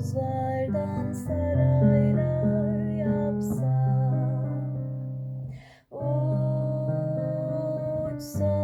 Buzlardan saraylar yapsak Uçsak